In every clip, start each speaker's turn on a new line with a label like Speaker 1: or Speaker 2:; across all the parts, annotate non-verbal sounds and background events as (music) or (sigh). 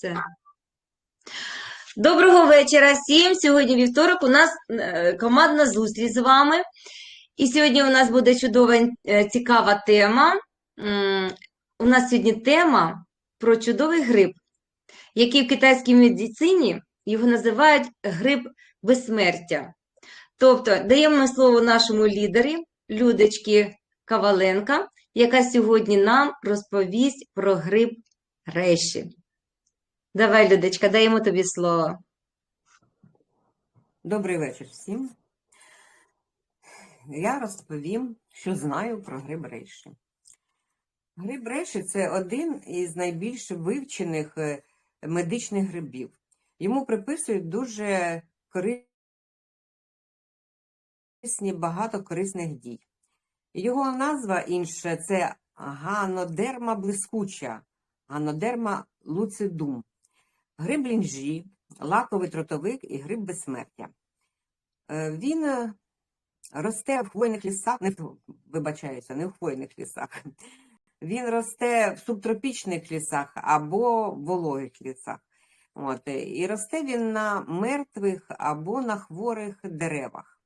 Speaker 1: Це. Доброго вечора всім. Сьогодні вівторок. У нас е, командна зустріч з вами. І сьогодні у нас буде чудова, е, цікава тема. У нас сьогодні тема про чудовий гриб, який в китайській медицині його називають гриб безсмертя. Тобто даємо слово нашому лідері, Людочці Коваленка, яка сьогодні нам розповість про гриб реші. Давай, Людочка, даємо тобі слово.
Speaker 2: Добрий вечір всім. Я розповім, що знаю про гриб рейші. Гриб рейші – це один із найбільш вивчених е, медичних грибів. Йому приписують дуже корисні, багато корисних дій. Його назва інша – це ганодерма блискуча, ганодерма луцидум. Гриб лінжі, лаковий тротовик і гриб безсмертя. Е, Він е, росте в хвойних лісах, не вибачаюся, не в хвойних лісах. Він росте в субтропічних лісах або вологих лісах. От. е, І росте він на мертвих або на хворих деревах.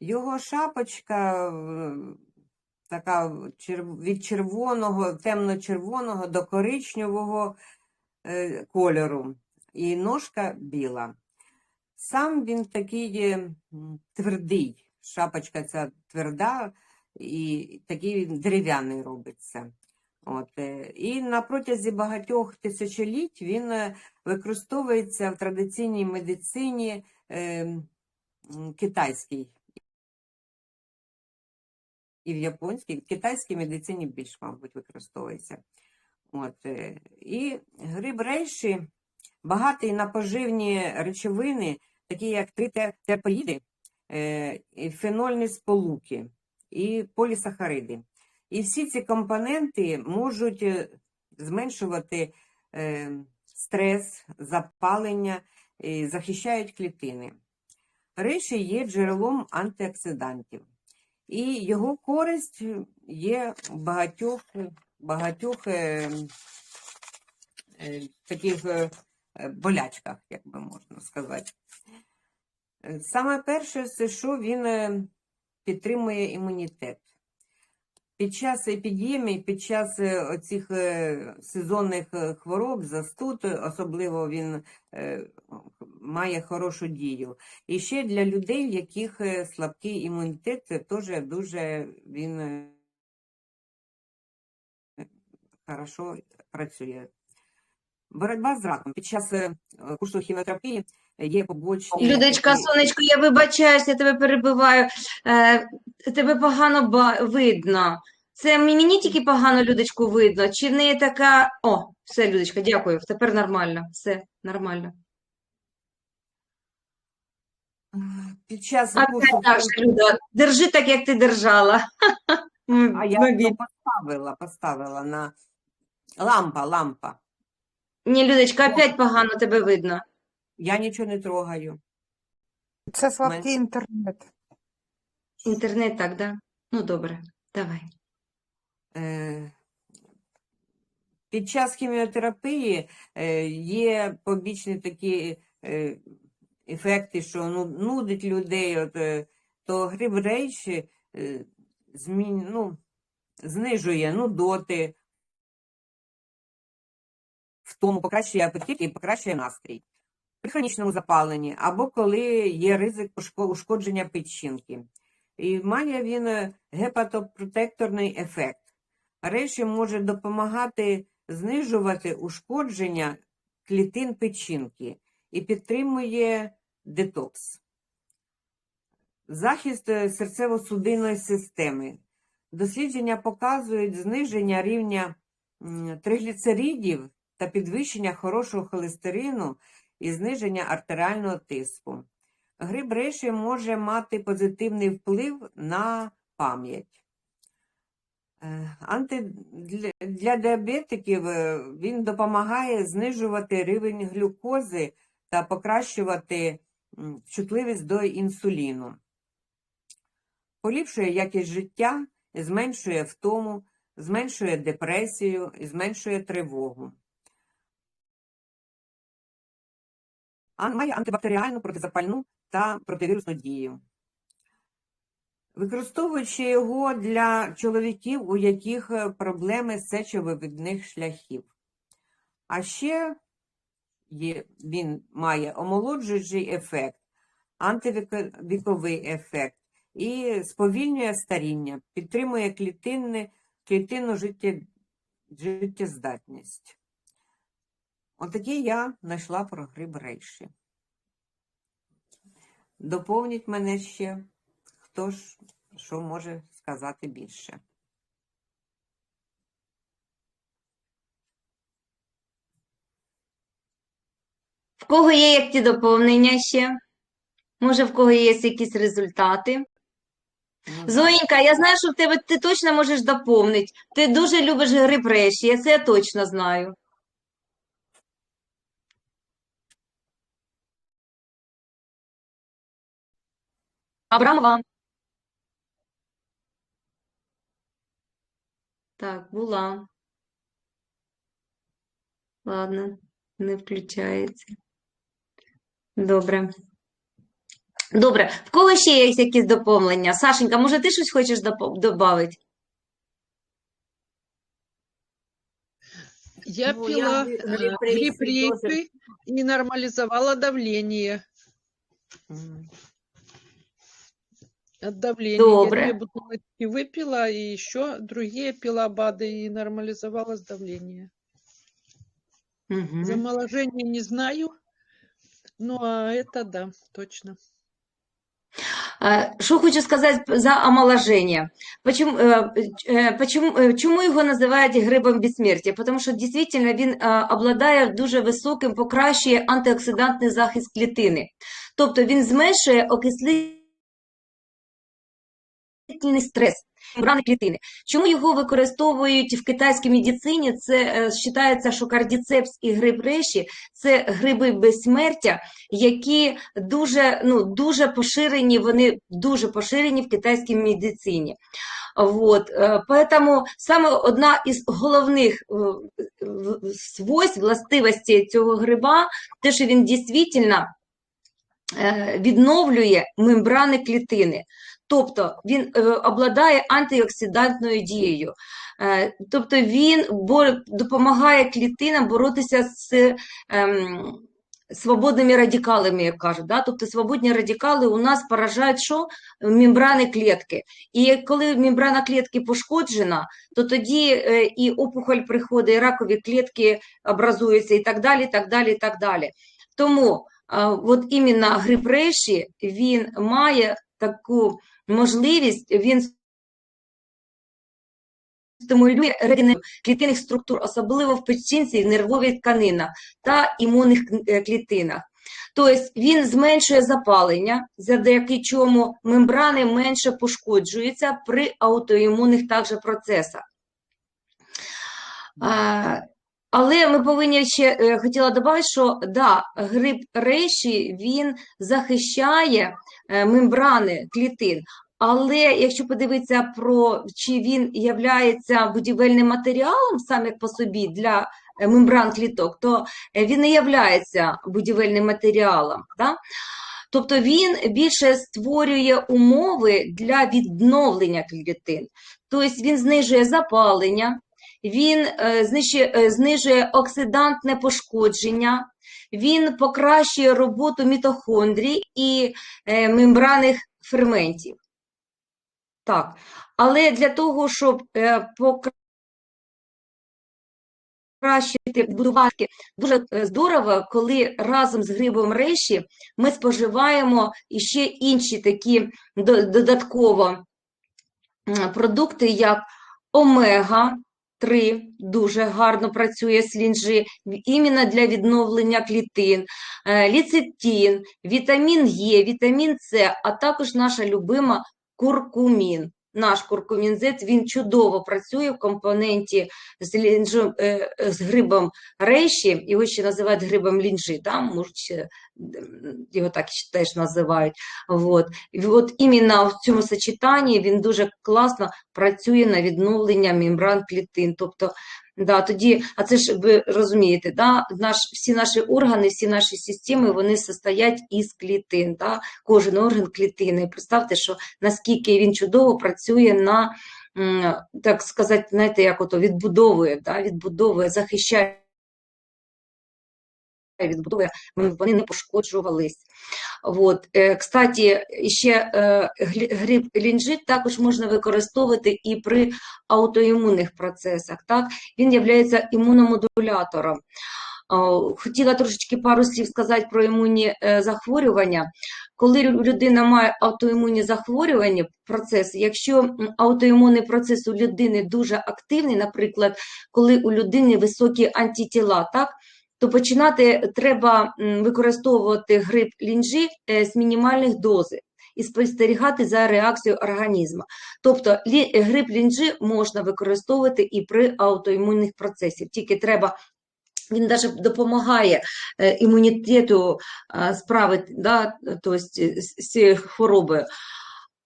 Speaker 2: Його шапочка така від червоного, темно-червоного до коричневого кольору, і ножка біла. Сам він такий твердий, шапочка ця тверда, і такий він дерев'яний робиться. От. е, І на протязі багатьох тисячоліть він е, використовується в традиційній медицині е, китайській і в японській, в китайській медицині більш, мабуть, використовується. От. е, І гриб рейші багатий на поживні речовини, такі як тритерпоїди, е, фенольні сполуки і полісахариди. І всі ці компоненти можуть е, зменшувати стрес, запалення, і захищають клітини. Рейші є джерелом антиоксидантів. І його користь є в багатьох, багатьох е, е, таких е, болячках, як би можна сказати. Саме перше, це що він підтримує імунітет. Під час епідемії, під час оцих сезонних хвороб, застуд, особливо він має хорошу дію. І ще для людей, в яких слабкий імунітет, це теж дуже він хорошо працює. Боротьба з раком. Під час е, курсу хіміотерапії є побочні.
Speaker 1: Людочка, сонечко, я вибачаюсь, я тебе перебиваю. Е, тебе погано видно. Це мені тільки погано Людочку видно, чи в неї така. О, все, Людочка, дякую. Тепер нормально. Все нормально.
Speaker 2: Під час
Speaker 1: А
Speaker 2: курсу
Speaker 1: наша Люда. Держи так, як ти держала.
Speaker 2: А я поставила, поставила на лампа, лампа.
Speaker 1: Ні, Людочка, опять погано тебе видно.
Speaker 2: Я нічого не трогаю.
Speaker 3: Це слабкий інтернет.
Speaker 1: Інтернет так, да? Ну, добре, давай.
Speaker 2: Е, Під час хіміотерапії е, є побічні такі е, ефекти, що ну, нудить людей, от, е, то гриб рейші е, змін, ну, знижує нудоти, тому покращує апетит і покращує настрій. При хронічному запаленні або коли є ризик ушкодження печінки. І має він е, гепатопротекторний ефект. Рейші може допомагати знижувати ушкодження клітин печінки і підтримує детокс. Захист е, серцево-судинної системи. Дослідження показують зниження рівня тригліцеридів та підвищення хорошого холестерину і зниження артеріального тиску. Гриб реші може мати позитивний вплив на пам'ять. Е, Анти... Для, діабетиків е, він допомагає знижувати рівень глюкози та покращувати чутливість до інсуліну. Поліпшує якість життя, зменшує втому, зменшує депресію зменшує тривогу. Має антибактеріальну, протизапальну та противірусну дію. Використовуючи його для чоловіків, у яких е, проблеми з сечовивідних шляхів. А ще є, він має омолоджуючий ефект, антивіковий ефект і сповільнює старіння, підтримує клітинну життєздатність. Отакі я знайшла про гриб рейші. Доповніть мене ще, хто ж що може сказати більше.
Speaker 1: В кого є які доповнення ще? Може, в кого є якісь результати? Зоєнька, я знаю, що в тебе ти точно можеш доповнити. Ти дуже любиш гриб реші, я це я точно знаю. Абрамова. Так, була. Ладно, не включається. Добре. Добре. В кого ще є якісь доповнення? Сашенька, може, ти щось хочеш додати?
Speaker 4: Я
Speaker 2: Ну,
Speaker 4: пила
Speaker 2: гриб рейси
Speaker 4: и нормализовала давление. От давления
Speaker 1: Добре.
Speaker 4: я две бутылочки выпила, и еще другие пила БАДы и нормализовалось давление.
Speaker 1: Угу.
Speaker 4: Замоложение не знаю, ну а это да, точно.
Speaker 1: Е, Що хочу сказати за омоложення? Почему, е, е, почему, е, чому його називають грибом безсмертя? Тому що дійсно він е, обладає дуже високим, покращує антиоксидантний захист клітини. Тобто він зменшує окислительний стрес мембрани клітини. Чому його використовують в китайській медицині? Це е, вважається, що кардіцепс і гриб реші – це гриби безсмертя, які дуже, ну, дуже поширені, вони дуже поширені в китайській медицині. Вот. е, Поэтому саме одна із головних е, свойств, властивостей цього гриба, те, що він дійсно е, відновлює мембрани клітини. Тобто він е, обладає антиоксидантною дією. Е, Тобто він допомагає клітинам боротися з ем, свободними радикалами, як кажуть. Да? Тобто свободні радикали у нас поражають що? Мембрани клітки. І коли мембрана клітки пошкоджена, то тоді е, і опухоль приходить, і ракові клітки образуються, і так далі, так далі, так далі. Тому от іменно гриб реші, він має таку можливість, він стимулює регенерацію клітинних структур, особливо в печінці, і нервових тканинах та імунних е, клітинах. Тобто він зменшує запалення, завдяки чому мембрани менше пошкоджуються при аутоімунних також процесах. А, але ми повинні ще е, хотіла додати, що да, гриб рейші він захищає мембрани клітин. Але якщо подивитися про чи він є будівельним матеріалом сам як по собі для е, мембран кліток, то е, він не є будівельним матеріалом. Да? Тобто він більше створює умови для відновлення клітин. Тобто він знижує запалення, він е, знищує, е, знижує оксидантне пошкодження, він покращує роботу мітохондрій і е, мембранних ферментів. Так, але для того, щоб е, покращити, будувати, дуже е, здорово, коли разом з грибом реші ми споживаємо іще інші такі додатково продукти, як омега. 3 дуже гарно працює слінжи іменно для відновлення клітин, ліцетін, вітамін Е, вітамін С, а також наша любима куркумін. Наш куркумін він чудово працює в компоненті з, лінжом, е, е, з грибом рейші, його ще називають грибом лінжі, да? Може, його так теж називають. От. І от іменно в цьому сочетанні він дуже класно працює на відновлення мембран клітин. Тобто Да, тоді, а це ж ви розумієте, да, наш, всі наші органи, всі наші системи, вони состоять із клітин. Да? Кожен орган клітини. Представте, що наскільки він чудово працює на, так сказати, знаєте, як ото відбудовує, да? відбудовує, захищає відбудовує, м, вони не пошкоджувались. От. е, Кстати, ще е, гриб лінжит також можна використовувати і при аутоімунних процесах. Так? Він є імуномодулятором. Хотіла трошечки пару слів сказати про імунні е, захворювання. Коли людина має аутоімунні захворювання, процеси, якщо аутоімунний процес у людини дуже активний, наприклад, коли у людини високі антитіла, так, то починати треба використовувати гриб лінжі е, з мінімальних дози і спостерігати за реакцією організму. Тобто лі- гриб лінжі можна використовувати і при аутоімунних процесах, тільки треба він навіть допомагає е, імунітету е, справити да, тобто, з цією хворобою.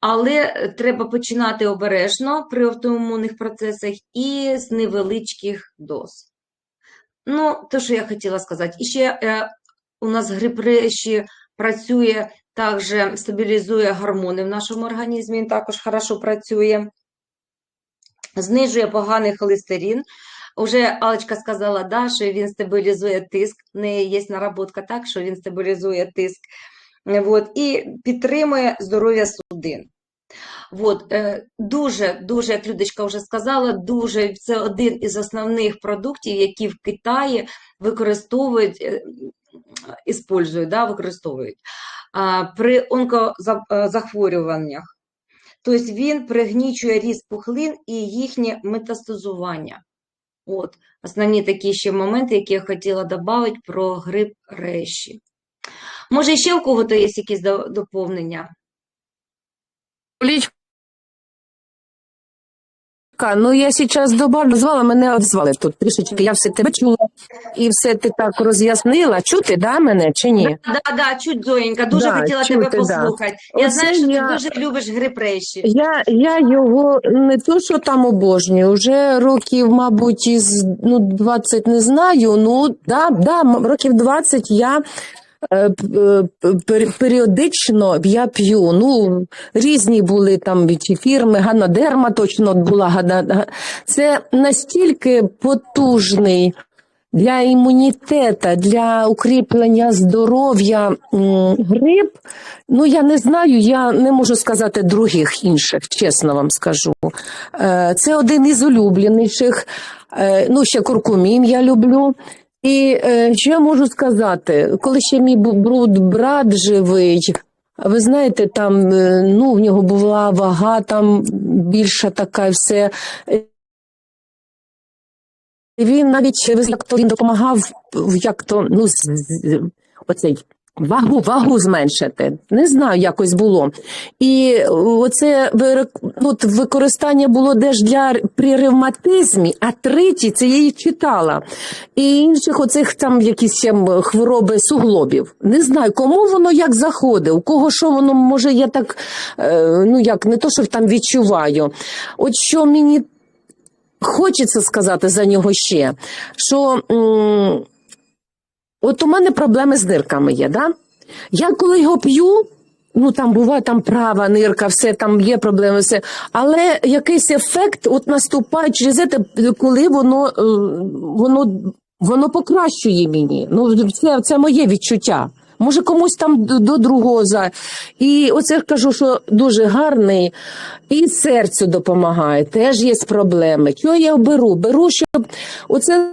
Speaker 1: Але е, треба починати обережно при автоімунних процесах і з невеличких доз. Ну, те, що я хотіла сказати. І ще е, у нас гриб реші працює, також стабілізує гормони в нашому організмі, він також хорошо працює, знижує поганий холестерин. Уже Алечка сказала, да, що він стабілізує тиск, в неї є наработка так, що він стабілізує тиск. От, і підтримує здоров'я судин. От, е, дуже, дуже, як Людочка вже сказала, дуже це один із основних продуктів, які в Китаї використовують, е, іспользують, да, використовують при онкозахворюваннях. Тобто він пригнічує ріст пухлин і їхнє метастазування. От, основні такі ще моменти, які я хотіла додати про грип реші. Може, ще у кого-то є якісь до- доповнення?
Speaker 5: Лічка, ну я зараз добавлю, звала мене звали тут трішечки. Я все тебе чула і все ти так роз'яснила. Чути, да, мене чи ні?
Speaker 1: Да, да, чуть Зоєнька, дуже
Speaker 5: Да,
Speaker 1: хотіла
Speaker 5: чути,
Speaker 1: тебе
Speaker 5: да.
Speaker 1: послухати. Я
Speaker 5: Оце
Speaker 1: знаю, що
Speaker 5: я-
Speaker 1: ти дуже любиш грип реші.
Speaker 5: Я, я його не то, що там обожнюю, вже років, мабуть, із ну, 20 не знаю. Ну, да, да, років 20 я періодично я п'ю. Ну, різні були там чи фірми, Ганодерма точно була. Це настільки потужний для імунітету, для укріплення здоров'я гриб. Ну, я не знаю, я не можу сказати других інших, чесно вам скажу. Е, Це один із улюбленіших. Е, Ну, ще куркумін я люблю. І е, що я можу сказати? Коли ще мій бруд брат живий, ви знаєте, там е, ну, в нього була вага там більша така, все. Він навіть ви знаєте, він допомагав як то ну, оцей вагу, вагу зменшити. Не знаю, якось було. І оце ну, от використання було теж для при ревматизмі, а третій це я її читала. І інших оцих там якісь там хвороби суглобів. Не знаю, кому воно як заходить, у кого що воно може, я так е, ну як не то, що там відчуваю. От що мені хочеться сказати за нього ще, що от у мене проблеми з нирками є, да? Я коли його п'ю, ну там буває там права нирка, все там є проблеми, все. Але якийсь ефект от наступає через це, коли воно, е, воно, воно покращує мені. Ну, це, це моє відчуття. Може, комусь там до, другого. І оце кажу, що дуже гарний. І серцю допомагає. Теж є проблеми. Чого я беру? Беру, щоб оце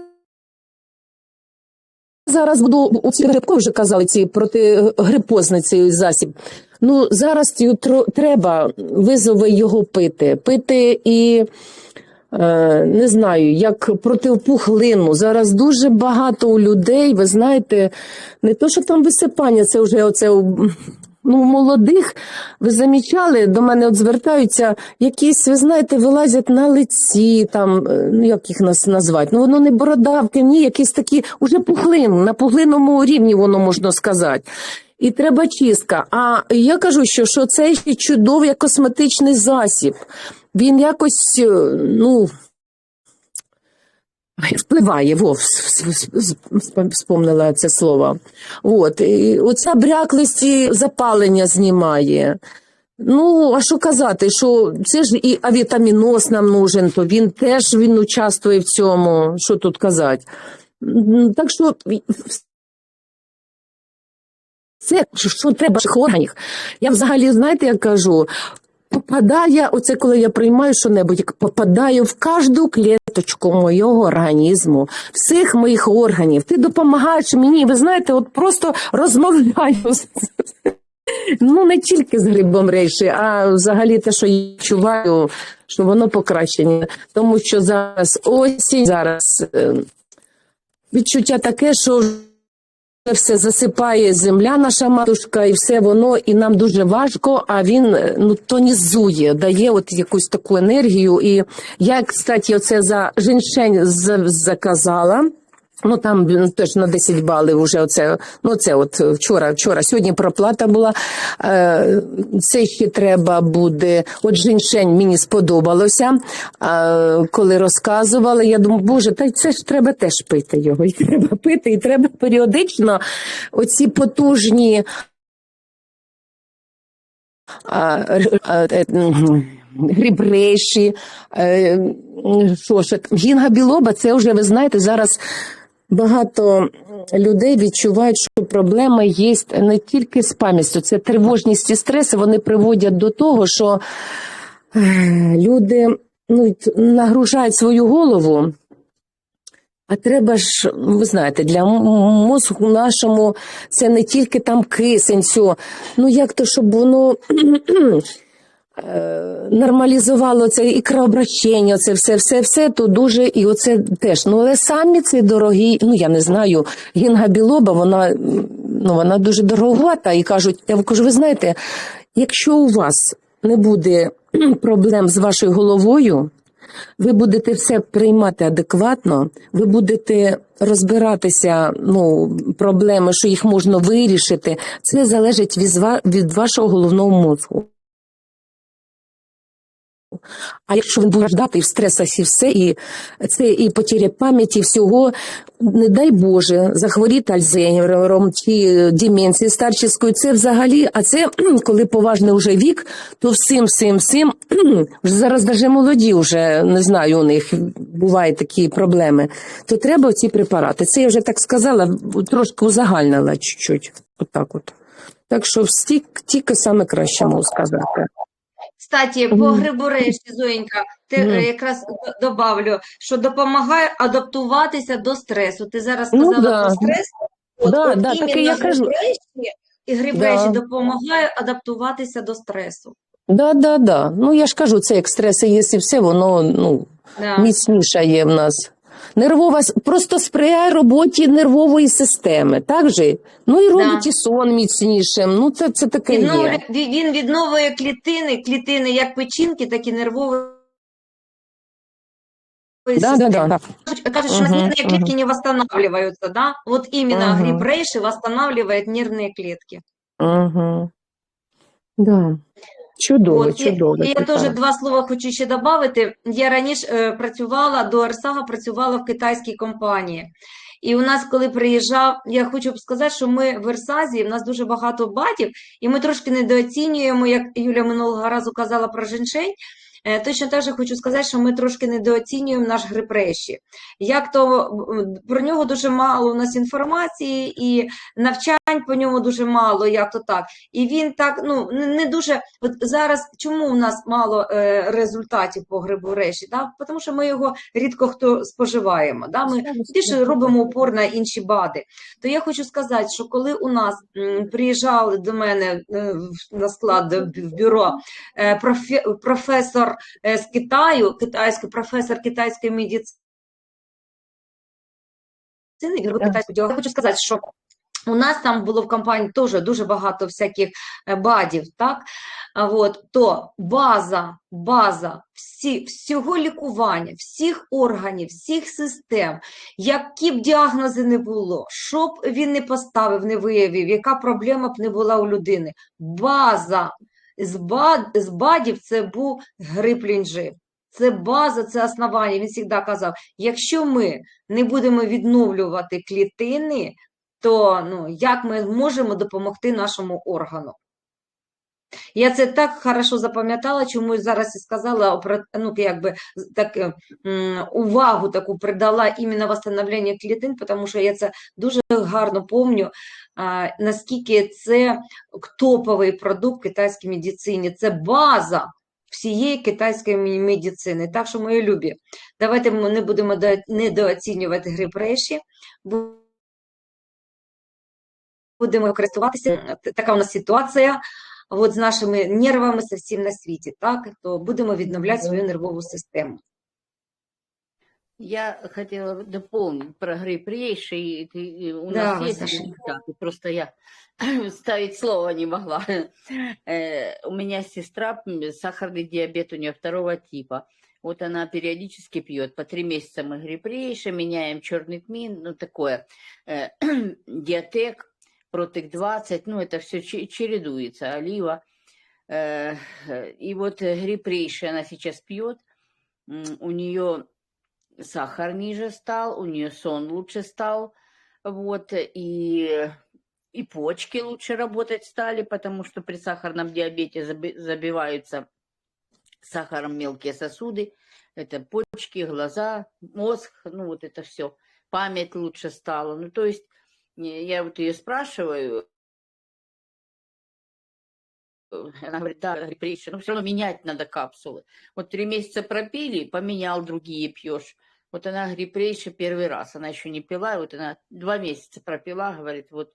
Speaker 5: зараз буду ці грибко вже казали, ці протигрипозний цей засіб. Ну, зараз цю треба визови його пити. Пити і. Е, не знаю, як протипухлину. Зараз дуже багато у людей, ви знаєте, не то, що там висипання, це вже оце ну, молодих. Ви замічали, до мене от звертаються якісь, ви знаєте, вилазять на лиці, там, е, ну як їх нас назвати, ну воно не бородавки, ні, якісь такі, уже пухлин, на пухлинному рівні воно можна сказати. І треба чистка. А я кажу, що, що це чудовий косметичний засіб. Він якось, е, ну, Впливає, во, с- с- с- с- вспомнила це слово. От, і оця бряклість і запалення знімає. Ну, а що казати, що це ж і авітаміноз нам нужен, то він теж він участвує в цьому. Що тут казати? Так що це що, треба органів. Я взагалі, знаєте, як кажу, попадає, оце коли я приймаю що-небудь, попадаю в кожну клеточку моєго організму, всіх моїх органів. Ти допомагаєш мені, ви знаєте, от просто розмовляю. Ну, не тільки з грибом рейші, а взагалі те, що я відчуваю, що воно покращення. Тому що зараз осінь, зараз е, відчуття таке, що все засипає земля, наша матушка, і все воно, і нам дуже важко, а він е, ну, тонізує, дає от якусь таку енергію. І я, кстати, оце за женьшень з- заказала. Ну там на 10 балів вже оце, ну це от вчора, вчора, сьогодні проплата була. Е, це ще треба буде. От женьшень мені сподобалося, е, коли розказували. Я думаю, боже, та це ж треба теж пити його. І треба пити, і треба періодично оці потужні. е, Грібрейші, що ж, гінга білоба, це вже, ви знаєте, зараз багато людей відчувають, що проблема є не тільки з пам'яттю, це тривожність і стрес, вони приводять до того, що е, люди ну, нагружають свою голову. А треба ж, ви знаєте, для мозку нашому це не тільки там кисень, все. Ну як то, щоб воно нормалізувало це і кровообращення, це все, все, все, то дуже і оце теж. Ну, але самі ці дорогі, ну я не знаю, гінга білоба, вона, ну, вона дуже дороговата. І кажуть, я кажу, ви знаєте, якщо у вас не буде (clears throat) проблем з вашою головою, ви будете все приймати адекватно, ви будете розбиратися, ну, проблеми, що їх можна вирішити. Це залежить від вашого головного мозку. А якщо він буде ждати і в стресах і все, і це і потеря пам'яті, всього, не дай Боже, захворіти Альцгеймером чи деменцією старческою, це взагалі, а це (clears throat) коли поважний вже вік, то всім, всім, всім, (clears throat) зараз навіть молоді вже, не знаю, у них бувають такі проблеми, то треба ці препарати. Це я вже так сказала, трошки узагальнила чуть-чуть, отак от. Так що стік, тільки саме краще можу сказати.
Speaker 1: Кстати, по
Speaker 5: Мгм.
Speaker 1: грибу Зоєнька, ти е, якраз добавлю, що допомагає адаптуватися до стресу. Ти зараз
Speaker 5: Ну, да.
Speaker 1: про стрес. От,
Speaker 5: Да,
Speaker 1: от
Speaker 5: да, так і я кажу.
Speaker 1: грибреші і
Speaker 5: Да.
Speaker 1: допомагає адаптуватися до стресу.
Speaker 5: Да, да, да. Ну я ж кажу, це як стреси є і все, воно ну,
Speaker 1: Да.
Speaker 5: міцніше є в нас. Нервова просто сприяє роботі нервової системи, так же? Ну і робить
Speaker 1: Да.
Speaker 5: і сон міцнішим. Ну це, це таке
Speaker 1: Відновлює,
Speaker 5: є.
Speaker 1: ві- він відновлює клітини, клітини як печінки, так і нервової
Speaker 5: Да, да, да, да.
Speaker 1: Кажуть, что
Speaker 5: Мгм,
Speaker 1: нервные
Speaker 5: мгм.
Speaker 1: клетки не восстанавливаются, да? Вот именно гриб рейши восстанавливает нервные клетки.
Speaker 5: Угу. Да. Чудово,
Speaker 1: От,
Speaker 5: чудово.
Speaker 1: я теж два слова хочу ще додати. Я раніше е, працювала до Арсага, працювала в китайській компанії. І у нас, коли приїжджав, я хочу сказати, що ми в Арсазі, в нас дуже багато батів, і ми трошки недооцінюємо, як Юля минулого разу казала про женьшень. Е, Точно так же хочу сказати, що ми трошки недооцінюємо наш гриб реші. Як то про нього дуже мало у нас інформації, і навчань по ньому дуже мало, як то так. І він так, ну, не дуже. От зараз чому у нас мало е, результатів по грибу реші? Да? Тому що ми його рідко хто споживаємо. Да? Ми більше робимо упор на інші БАДи. То я хочу сказати, що коли у нас приїжджали до мене е, на склад в бюро е, профе- професор е, з Китаю, китайський професор китайської медицини, він китайську. Я хочу сказати, що у нас там було в компанії теж дуже багато всяких е, бадів, так? От, то база, база всі, всього лікування, всіх органів, всіх систем, які б діагнози не було, що б він не поставив, не виявив, яка проблема б не була у людини. База з, бадів це був гриб лінжи. Це база, це основання. Він завжди казав, якщо ми не будемо відновлювати клітини, то ну, як ми можемо допомогти нашому органу? Я це так хорошо запам'ятала, чому зараз і сказала, ну, якби, так, е, увагу таку придала іменно восстановленню клітин, тому що я це дуже гарно пам'ятаю, наскільки це топовий продукт китайської медицині, це база всієї китайської медицини. Так що, мої любі, давайте ми не будемо недооцінювати грип реші, бу- будемо користуватися. Така у нас ситуація от з нашими нервами со всім на світі, так? То будемо відновляти свою нервову систему.
Speaker 6: Я хотела дополнить про гриб рейший. Ты- У
Speaker 1: Да,
Speaker 6: нас есть
Speaker 1: Саша.
Speaker 6: результаты, просто я (clears throat) ставить слово не могла. Э, У меня сестра, м, сахарный диабет у нее второго типа. Вот она периодически пьет. По три месяца мы гриб рейши, меняем черный тмин, ну такое. Э, (clears throat) Диатек, Протек 20, ну это все чередуется, олива. Э, И вот э, гриб рейши она сейчас пьет. У нее сахар ниже стал, у нее сон лучше стал, вот, и, и почки лучше работать стали, потому что при сахарном диабете заби- забиваются сахаром мелкие сосуды, это почки, глаза, мозг, ну вот это все, память лучше стала, ну то есть э, я вот ее спрашиваю, э, она говорит, да, «Рейша, но все равно менять надо капсулы. Вот три месяца пропили, поменял, другие пьешь. Вот она говорит, Рейша первый раз, она еще не пила, вот она два месяца пропила, говорит, вот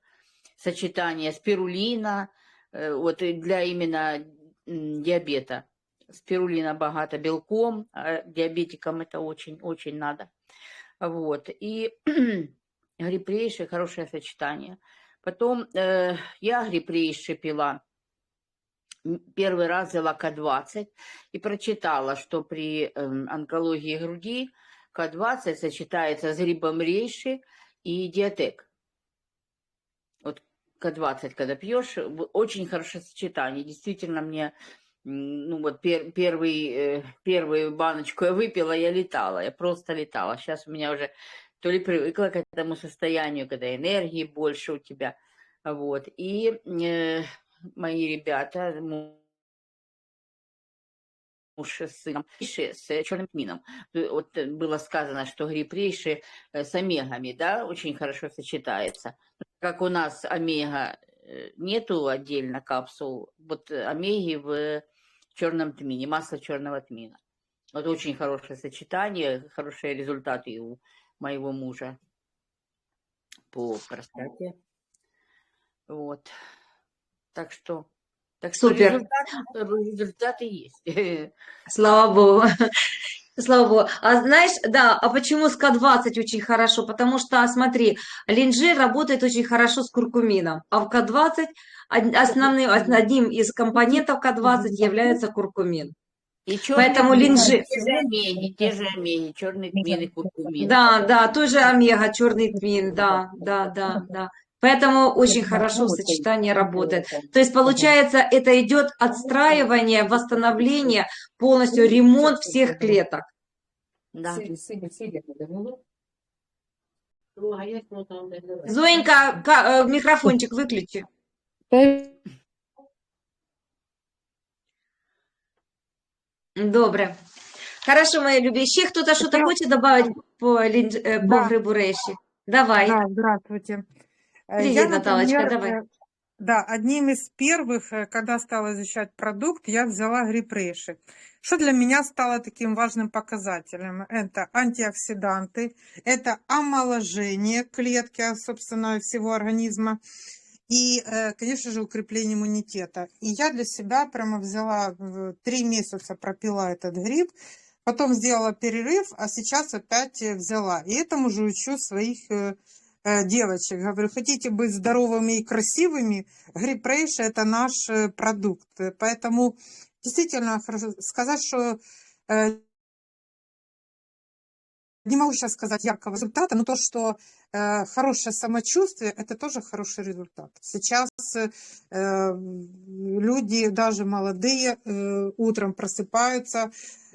Speaker 6: сочетание спирулина, э, вот для именно диабета. Спирулина богата белком, а диабетикам это очень-очень надо. Вот. И (clears throat) грипрейши хорошее сочетание. Потом э, я грипрейши пила первый раз взяла К20 и прочитала, что при эм, онкологии груди К20 сочетается с грибом рейши и диатек. Вот К20, когда пьешь, очень хорошее сочетание. Действительно, мне, ну вот пер- первый, э, первую баночку я выпила, я летала, я просто летала. Сейчас у меня уже то ли привыкла к этому состоянию, когда энергии больше у тебя. Вот. И э, мои ребята, му- муж с сыном, рейши с черным тмином. Э, Вот э, было сказано, что гриб рейши э, с омегами, да, очень хорошо сочетается. Как у нас омега э, нету отдельно капсул, вот э, омеги в черном тмине, масло черного тмина. Вот очень хорошее сочетание, хорошие результаты у моего мужа по простате. Вот. Так что, так что
Speaker 1: Супер.
Speaker 6: результаты, результаты есть. (laughs)
Speaker 1: Слава Богу. Слава Богу. А знаешь, да, а почему с К20 очень хорошо? Потому что, смотри, линжир работает очень хорошо с куркумином, а в К20 од- основным, одним из компонентов К20 является куркумин.
Speaker 6: И
Speaker 1: Поэтому линжи-
Speaker 6: Те же омеги, те же омеги, черный тмин и куркумин.
Speaker 1: Да, да, тоже омега, черный тмин, да, да, да, да. Поэтому очень хорошо в сочетании работает. То есть, получается, это идет отстраивание, восстановление, полностью ремонт всех клеток.
Speaker 6: Да.
Speaker 1: Зоенька, ка- микрофончик выключи. Добре. Хорошо, мої любі. Ще хто-то щось
Speaker 3: Я-
Speaker 1: хоче додати по, лінж- е, по
Speaker 3: Да.
Speaker 1: грибу реші? Давай.
Speaker 3: Да, здравствуйте. Э,
Speaker 1: Привет,
Speaker 3: Я,
Speaker 1: Наталочка,
Speaker 3: например,
Speaker 1: давай.
Speaker 3: э, Да, одним из первых, э, когда стала изучать продукт, я взяла гриб рейши. Что для меня стало таким важным показателем? Это антиоксиданты, это омоложение клетки, а, собственно, всего организма, и, э, конечно же, укрепление иммунитета. И я для себя прямо взяла, три месяца пропила этот гриб, потом сделала перерыв, а сейчас опять э, взяла. И этому же учу своих э, девочек. Говорю, хотите быть здоровыми и красивыми, гриб рейши – это наш продукт. Поэтому действительно хорошо сказать, что не могу сейчас сказать яркого результата, но то, что э, хорошее самочувствие, это тоже хороший результат. Сейчас э, люди, даже молодые, э, утром просыпаются,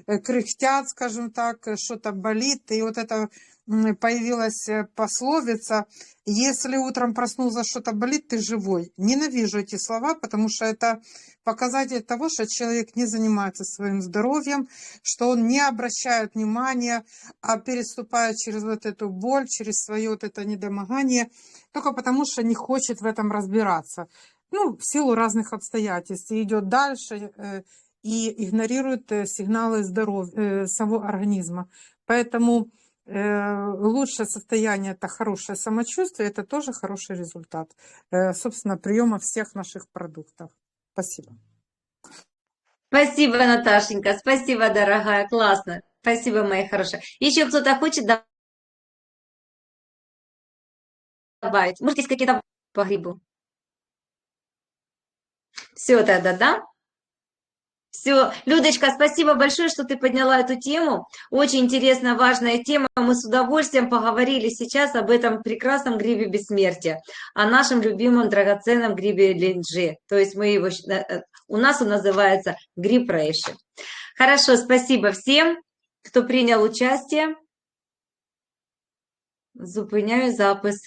Speaker 3: э, кряхтят, скажем так, э, что-то болит. И вот это появилась э, пословица «Если утром проснулся, что-то болит, ты живой». Ненавижу эти слова, потому что это показатель того, что человек не занимается своим здоровьем, что он не обращает внимания, а переступает через вот эту боль, через свое вот это недомогание, только потому что не хочет в этом разбираться. Ну, в силу разных обстоятельств. И идет дальше э, и игнорирует э, сигналы здоровья, самого организма. Поэтому лучшее состояние – это хорошее самочувствие, это тоже хороший результат, э, собственно, приема всех наших продуктов. Спасибо.
Speaker 1: Спасибо, Наташенька, спасибо, дорогая, классно. Спасибо, моя хорошая. Еще кто-то хочет добавить? Может, есть какие-то по грибу? Все тогда, да? Все, Людочка, спасибо большое, что ты подняла эту тему. Очень интересная, важная тема. Мы с удовольствием поговорили сейчас об этом прекрасном грибе бессмертия, о нашем любимом драгоценном грибе линджи. То есть мы его, э, э, у нас он называется гриб рейши. Хорошо, спасибо всем, кто принял участие. Зупиняю запис.